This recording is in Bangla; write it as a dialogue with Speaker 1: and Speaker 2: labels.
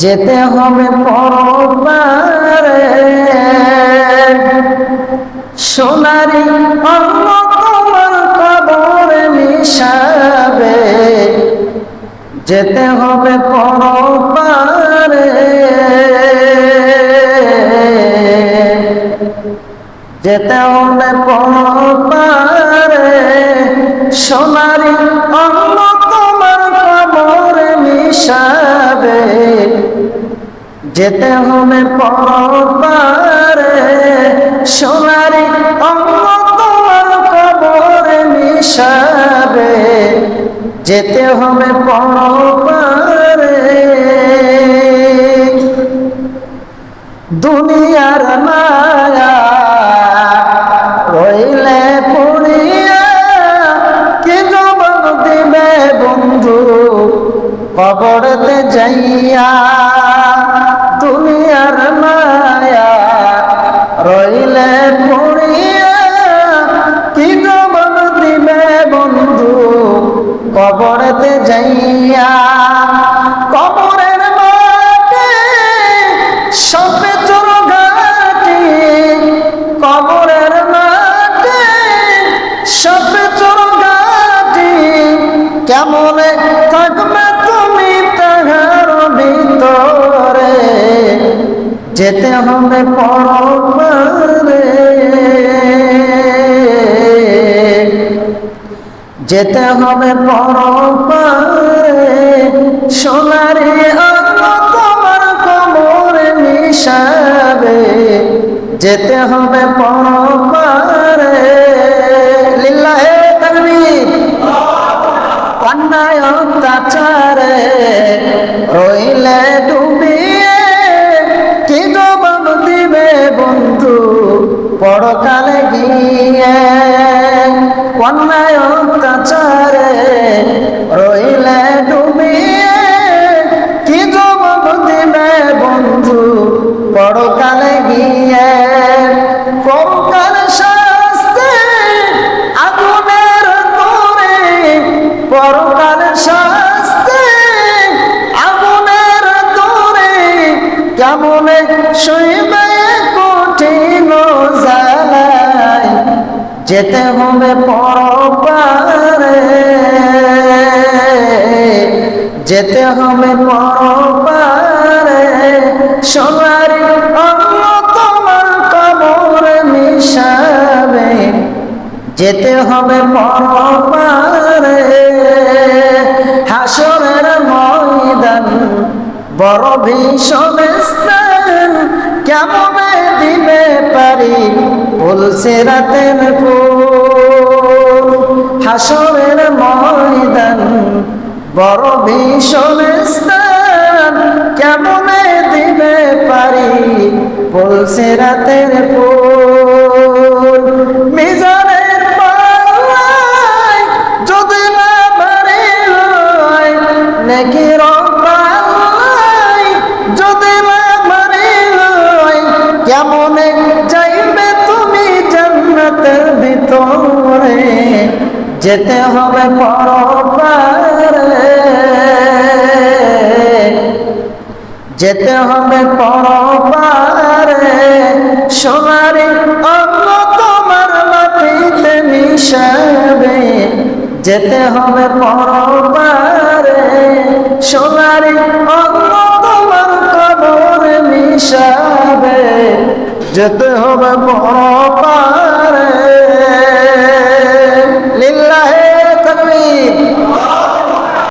Speaker 1: যেতে হবে পরপারে সোনারি অন্য তোমার কবরে মিশাবে। যেতে হবে পরপারে যেতে হবে পরপারে সোনারি যেতে হবে পরপারে সোনারি কবরে মিশাবে। যেতে হবে পরপারে দুনিয়ার মায়া রইলে পুরিয়া কি দিবে বন্ধু? কবরতে যাইয়া দুনিয়ার মায়া রইলে পুরিয়া কি জবাব দিবে বন্ধু? কবরতে যাইয়া, কবরের মাঠে সবে চোর ঘাটি কবরের মাঠে সবে চোর ঘাটি কেমনে থাকবে যেতে হবে পরপারে যেতে হবে পরপারে সোনারি তোমার কোমরে মিশাবে। যেতে হবে পরপারে পরকালে গিয়ে অন্যায় অত্যাচারে রইলে ডুবিয়ে কি জবাব দিবে বন্ধু? পরকালে গিয়ে পরকাল যেতে হবে পরপারে। যেতে হবে পরপারে। সোনারি অন্য তোমার কবরে মিশাবে। যেতে হবে পরপারে। হাসরের ময়দান বড় ভীষণ কেমনে দিবে পারি? বলছে রাতের ফুল হাসরের ময়দান, বড় ভীষণ স্থান। কেমনে দিবে পারি? বলছে রাতের ফুল যেতে হবে পরপারে। যেতে হবে পরপারে। সোনারি অন্য তোমার মাটিতে মিশাবে। যেতে হবে পরপারে। সোনারি অন্য তোমার কবরে মিশাবে। যেতে হবে পরপারে।